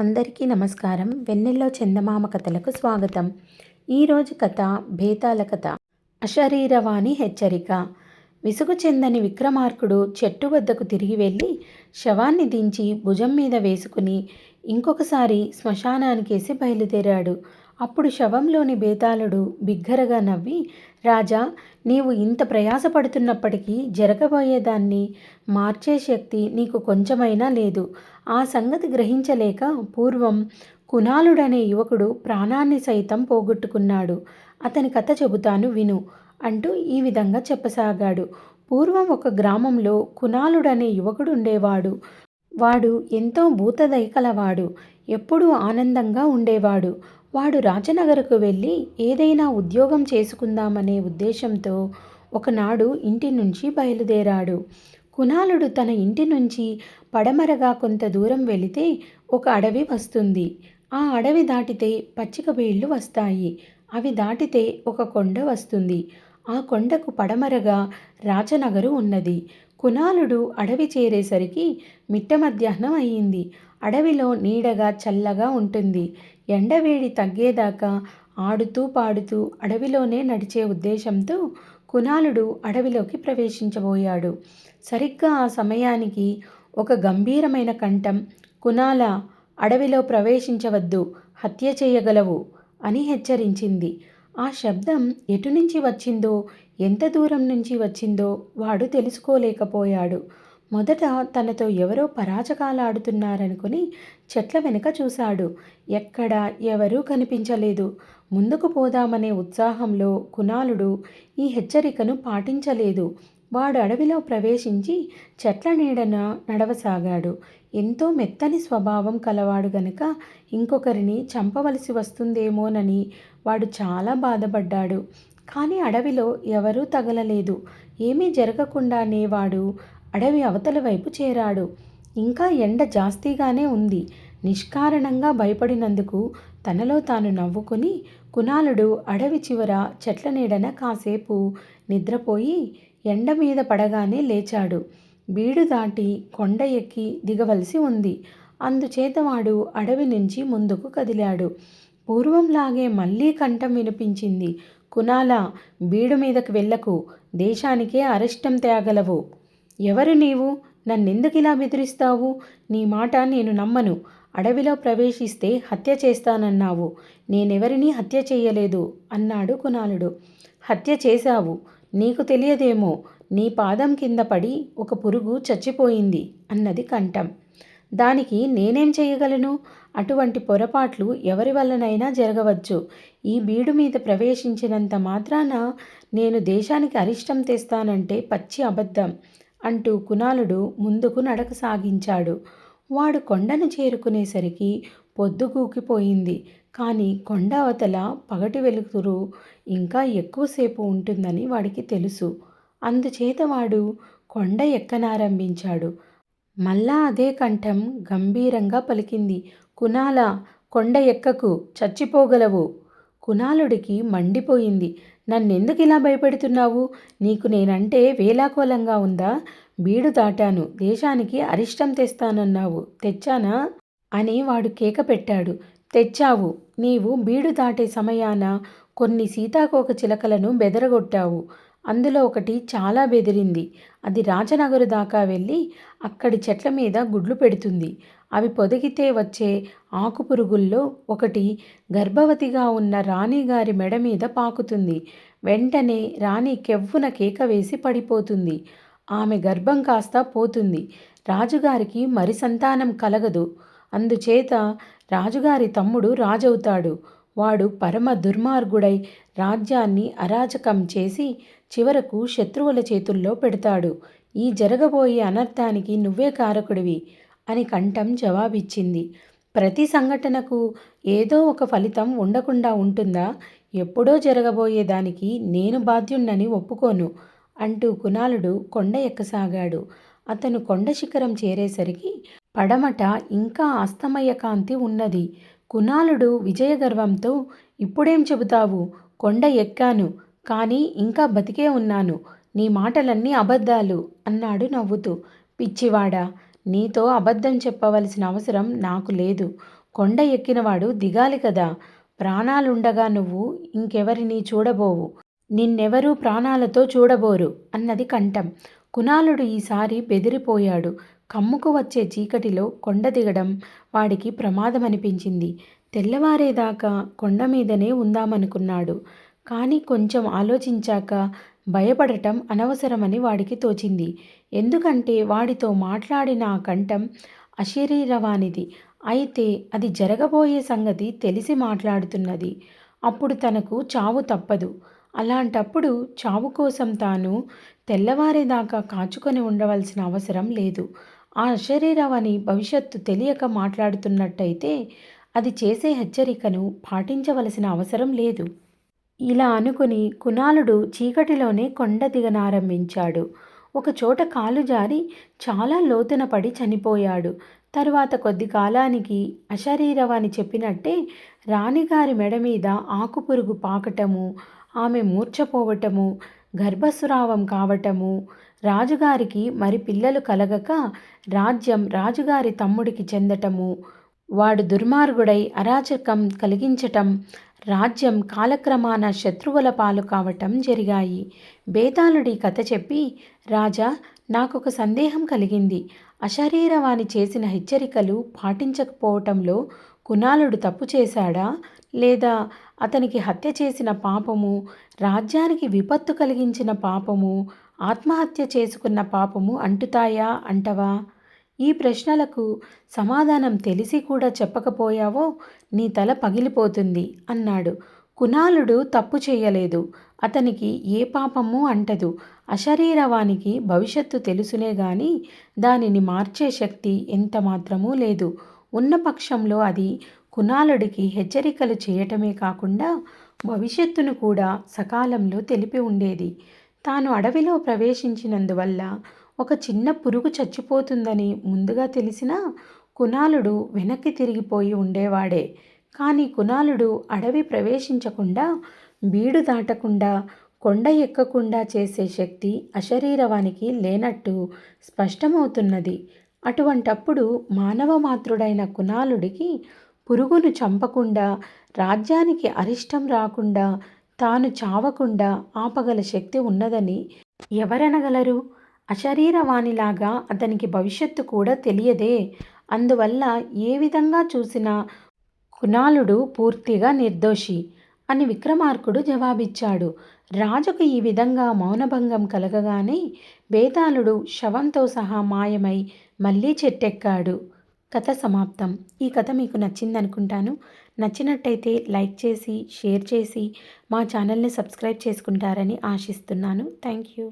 అందరికీ నమస్కారం. వెన్నెల్లో చందమామ కథలకు స్వాగతం. ఈరోజు కథ భేతాల కథ. అశరీరవాణి హెచ్చరిక. విసుగు చెందని విక్రమార్కుడు చెట్టు వద్దకు తిరిగి వెళ్ళి శవాన్ని దించి భుజం మీద వేసుకుని ఇంకొకసారి శ్మశానానికేసి బయలుదేరాడు. అప్పుడు శవంలోని బేతాళుడు బిగ్గరగా నవ్వి రాజా నీవు ఇంత ప్రయాసపడుతున్నప్పటికీ జరగబోయేదాన్ని మార్చే శక్తి నీకు కొంచెమైనా లేదు. ఆ సంగతి గ్రహించలేక పూర్వం కునాలుడనే యువకుడు ప్రాణాన్ని సైతం పోగొట్టుకున్నాడు. అతని కథ చెబుతాను విను అంటూ ఈ విధంగా చెప్పసాగాడు. పూర్వం ఒక గ్రామంలో కునాలుడనే యువకుడు ఉండేవాడు. వాడు ఎంతో భూతదయ కలవాడు. ఎప్పుడూ ఆనందంగా ఉండేవాడు. వాడు రాజనగరకు వెళ్ళి ఏదైనా ఉద్యోగం చేసుకుందామనే ఉద్దేశంతో ఒకనాడు ఇంటి నుంచి బయలుదేరాడు. కునాలుడు తన ఇంటి నుంచి పడమరగా కొంత దూరం వెళితే ఒక అడవి వస్తుంది. ఆ అడవి దాటితే పచ్చిక బీళ్ళు వస్తాయి. అవి దాటితే ఒక కొండ వస్తుంది. ఆ కొండకు పడమరగా రాజనగరు ఉన్నది. కునాలుడు అడవి చేరేసరికి మిట్ట మధ్యాహ్నం అయ్యింది అడవిలో నీడగా చల్లగా ఉంటుంది. ఎండవేడి తగ్గేదాకా ఆడుతూ పాడుతూ అడవిలోనే నడిచే ఉద్దేశంతో కునాలుడు అడవిలోకి ప్రవేశించబోయాడు. సరిగ్గా ఆ సమయానికి ఒక గంభీరమైన కంఠం కునాల అడవిలో ప్రవేశించవద్దు హత్య చేయగలవు అని హెచ్చరించింది. ఆ శబ్దం ఎటు నుంచి వచ్చిందో ఎంత దూరం నుంచి వచ్చిందో వాడు తెలుసుకోలేకపోయాడు. మొదట తనతో ఎవరో పరాచకాలాడుతున్నారనుకుని చెట్ల వెనుక చూశాడు. ఎక్కడ ఎవరూ కనిపించలేదు. ముందుకు పోదామనే ఉత్సాహంలో కునాలుడు ఈ హెచ్చరికను పాటించలేదు. వాడు అడవిలో ప్రవేశించి చెట్ల నీడన నడవసాగాడు. ఎంతో మెత్తని స్వభావం కలవాడు గనుక ఇంకొకరిని చంపవలసి వస్తుందేమోనని వాడు చాలా బాధపడ్డాడు. కానీ అడవిలో ఎవరూ తగలలేదు. ఏమీ జరగకుండానే వాడు అడవి అవతల వైపు చేరాడు. ఇంకా ఎండ జాస్తిగానే ఉంది. నిష్కారణంగా భయపడినందుకు తనలో తాను నవ్వుకుని కునాలుడు అడవి చివర చెట్ల నీడన కాసేపు నిద్రపోయి ఎండ మీద పడగానే లేచాడు. బీడు దాటి కొండ ఎక్కి దిగవలసి ఉంది. అందుచేత వాడు అడవి నుంచి ముందుకు కదిలాడు. పూర్వంలాగే మళ్ళీ కంఠం వినిపించింది కునాల బీడు మీదకు వెళ్ళకు. దేశానికే అరిష్టం తేగలవు. ఎవరు నీవు? నన్నెందుకు ఇలా బెదిరిస్తావు? నీ మాట నేను నమ్మను. అడవిలో ప్రవేశిస్తే హత్య చేస్తానన్నావు. నేనెవరినీ హత్య చేయలేదు అన్నాడు కునాలుడు. హత్య చేశావు. నీకు తెలియదేమో. నీ పాదం కింద పడి ఒక పురుగు చచ్చిపోయింది అన్నది కంఠం. దానికి నేనేం చేయగలను? అటువంటి పొరపాట్లు ఎవరి వల్లనైనా జరగవచ్చు. ఈ బీడు మీద ప్రవేశించినంత మాత్రాన నేను దేశానికి అరిష్టం తెస్తానంటే పచ్చి అబద్ధం. అంటూ కునాలుడు ముందుకు నడక సాగించాడు. వాడు కొండను చేరుకునేసరికి పొద్దుగూకిపోయింది కానీ కొండ అవతల పగటి వెలుతురు ఇంకా ఎక్కువసేపు ఉంటుందని వాడికి తెలుసు. అందుచేత వాడు కొండ ఎక్కనారంభించాడు. మళ్ళా అదే కంఠం గంభీరంగా పలికింది. కునాల కొండ ఎక్కకు చచ్చిపోగలవు. కుణాళుడికి మండిపోయింది. నన్నెందుకు ఇలా భయపెడుతున్నావు? నీకు నేనంటే వేలాకోలంగా ఉందా? బీడు దాటాను. దేశానికి అరిష్టం తెస్తానన్నావు. తెచ్చానా? అని వాడు కేక పెట్టాడు తెచ్చావు. నీవు బీడు దాటే సమయాన కొన్ని సీతాకోక చిలకలను బెదరగొట్టావు. అందులో ఒకటి చాలా బెదిరింది. అది రాజనగరు దాకా వెళ్ళి అక్కడి చెట్ల మీద గుడ్లు పెడుతుంది. అవి పొదిగితే వచ్చే ఆకుపురుగుల్లో ఒకటి గర్భవతిగా ఉన్న రాణిగారి మెడ మీద పాకుతుంది. వెంటనే రాణి కెవ్వున కేక వేసి పడిపోతుంది. ఆమె గర్భం కాస్త పోతుంది. రాజుగారికి మరి సంతానం కలగదు. అందుచేత రాజుగారి తమ్ముడు రాజవుతాడు. వాడు పరమ దుర్మార్గుడై రాజ్యాన్ని అరాచకం చేసి చివరకు శత్రువుల చేతుల్లో పెడతాడు. ఈ జరగబోయే అనర్థానికి నువ్వే కారకుడివి అని కంఠం జవాబిచ్చింది. ప్రతి సంఘటనకు ఏదో ఒక ఫలితం ఉండకుండా ఉంటుందా? ఎప్పుడో జరగబోయే దానికి నేను బాధ్యుణ్ణని ఒప్పుకోను అంటూ కునాలుడు కొండ ఎక్కసాగాడు. అతను కొండ శిఖరం చేరేసరికి పడమట ఇంకా అస్తమయ కాంతి ఉన్నది. కునాలుడు విజయగర్వంతో ఇప్పుడేం చెబుతావు? కొండ ఎక్కాను కానీ ఇంకా బతికే ఉన్నాను. నీ మాటలన్నీ అబద్ధాలు అన్నాడు నవ్వుతూ. పిచ్చివాడా నీతో అబద్ధం చెప్పవలసిన అవసరం నాకు లేదు. కొండ ఎక్కినవాడు దిగాలి కదా. ప్రాణాలుండగా నువ్వు ఇంకెవరిని చూడబోవు? నిన్నెవరూ ప్రాణాలతో చూడబోరు? అన్నది కంఠం. కుణాలుడు ఈసారి బెదిరిపోయాడు. కమ్ముకు వచ్చే చీకటిలో కొండ దిగడం వాడికి ప్రమాదమనిపించింది. తెల్లవారేదాకా కొండ మీదనే ఉందామనుకున్నాడు. కానీ కొంచెం ఆలోచించాక భయపడటం అనవసరమని వాడికి తోచింది. ఎందుకంటే వాడితో మాట్లాడిన ఆ కంఠం అశరీరవానిది. అయితే అది జరగబోయే సంగతి తెలిసి మాట్లాడుతున్నది. అప్పుడు తనకు చావు తప్పదు. అలాంటప్పుడు చావు కోసం తాను తెల్లవారేదాకా కాచుకొని ఉండవలసిన అవసరం లేదు. ఆ శరీరవని భవిష్యత్తు తెలియక మాట్లాడుతున్నట్టయితే అది చేసే హెచ్చరికను పాటించవలసిన అవసరం లేదు. ఇలా అనుకుని కుణాలుడు చీకటిలోనే కొండ దిగనారంభించాడు. ఒకచోట కాలు జారి చాలా లోతున పడి చనిపోయాడు. తరువాత కొద్ది కాలానికి అశరీరవాణి చెప్పినట్టే రాణిగారి మెడ మీద ఆకుపురుగు పాకటము ఆమె మూర్చపోవటము గర్భస్రావం కావటము. రాజుగారికి మరి పిల్లలు కలగక రాజ్యం రాజుగారి తమ్ముడికి చెందటము. వాడు దుర్మార్గుడై అరాచకం కలిగించటం రాజ్యం కాలక్రమాన శత్రువుల పాలు కావటం జరిగాయి. బేతాళుడి కథ చెప్పి రాజా నాకొక సందేహం కలిగింది. అశరీరవాణి చేసిన హెచ్చరికలు పాటించకపోవటంలో కుణాలుడు తప్పు చేశాడా? లేదా అతనికి హత్య చేసిన పాపము రాజ్యానికి విపత్తు కలిగించిన పాపము ఆత్మహత్య చేసుకున్న పాపము అంటుతాయా అంటవా? ఈ ప్రశ్నలకు సమాధానం తెలిసి కూడా చెప్పకపోయావో నీ తల పగిలిపోతుంది అన్నాడు. కుణాలుడు తప్పు చేయలేదు. అతనికి ఏ పాపము అంటదు. అశరీరవానికి భవిష్యత్తు తెలుసునే గాని దానిని మార్చే శక్తి ఎంత మాత్రమూ లేదు. ఉన్న పక్షంలో అది కుణాలుడికి హెచ్చరికలు చేయటమే కాకుండా భవిష్యత్తును కూడా సకాలంలో తెలిపి ఉండేది. తాను అడవిలో ప్రవేశించినందువల్ల ఒక చిన్న పురుగు చచ్చిపోతుందని ముందుగా తెలిసినా కుణాలుడు వెనక్కి తిరిగిపోయి ఉండేవాడే. కానీ కుణాలుడు అడవి ప్రవేశించకుండా బీడు దాటకుండా కొండ ఎక్కకుండా చేసే శక్తి అశరీరవానికి లేనట్టు స్పష్టమవుతున్నది. అటువంటప్పుడు మానవ మాతృడైన కుణాలుడికి పురుగును చంపకుండా రాజ్యానికి అరిష్టం రాకుండా తాను చావకుండా ఆపగల శక్తి ఉన్నదని ఎవరనగలరు? అశరీరవాణిలాగా అతనికి భవిష్యత్తు కూడా తెలియదే. అందువల్ల ఏ విధంగా చూసినా కునాలుడు పూర్తిగా నిర్దోషి అని విక్రమార్కుడు జవాబిచ్చాడు. రాజుకు ఈ విధంగా మౌనభంగం కలగగానే బేతాళుడు శవంతో సహా మాయమై మళ్ళీ చెట్టెక్కాడు. కథ సమాప్తం. ఈ కథ మీకు నచ్చింది అనుకుంటాను నచ్చినట్టయితే లైక్ చేసి షేర్ చేసి మా ఛానల్ని సబ్స్క్రైబ్ చేసుకుంటారని ఆశిస్తున్నాను. Thank you.